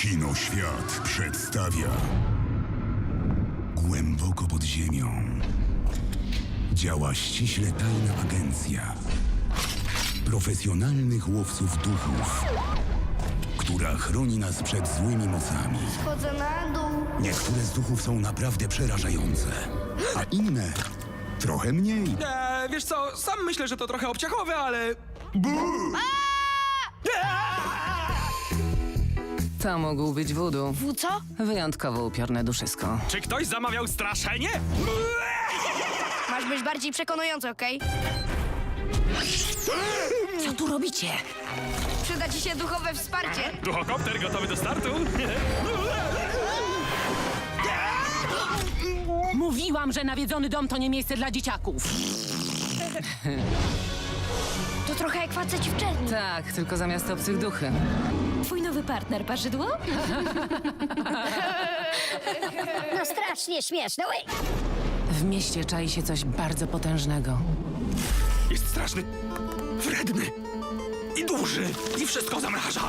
Kino Świat przedstawia Głęboko pod ziemią działa ściśle tajna agencja profesjonalnych łowców duchów, która chroni nas przed złymi mocami. Chodzę na dół. Niektóre z duchów są naprawdę przerażające, a inne trochę mniej. E, wiesz co, sam myślę, że to trochę obciachowe, ale... To mógł być wudu. W co? Wyjątkowo upiorne duszysko. Czy ktoś zamawiał straszenie? Masz być bardziej przekonujący, okej? Co tu robicie? Przyda ci się duchowe wsparcie. Duchokopter gotowy do startu? Mówiłam, że nawiedzony dom to nie miejsce dla dzieciaków. To trochę jak faceci w czerni. Tak, tylko zamiast obcych duchy. Twój nowy partner, parzydło? No strasznie śmieszne. Oj, W mieście czai się coś bardzo potężnego. Jest straszny, wredny i duży i wszystko zamraża.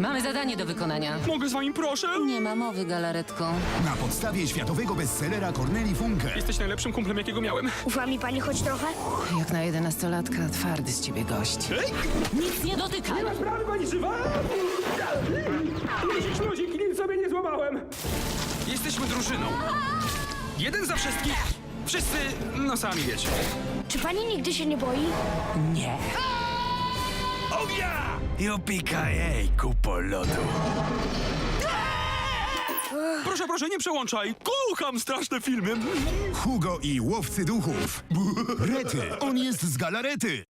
Mamy zadanie do wykonania. Mogę z wami proszę? Nie ma mowy, galaretko. Na podstawie światowego bestsellera Corneli Funke Jesteś najlepszym kumplem, jakiego miałem. Ufa mi pani choć trochę? Jak na jedenastolatka, twardy z ciebie gość. Ej! Nic nie dotykaj! Sprawy pani żywa? Luzik, luzik, nic sobie nie złamałem. Jesteśmy drużyną. Jeden za wszystkich. Wszyscy, no sami wiecie. Czy pani nigdy się nie boi? Nie. Ognia! Jupika-jej, kupo lodu. Proszę, proszę, nie przełączaj. Kocham straszne filmy. Hugo i łowcy duchów. Rety, on jest z galarety.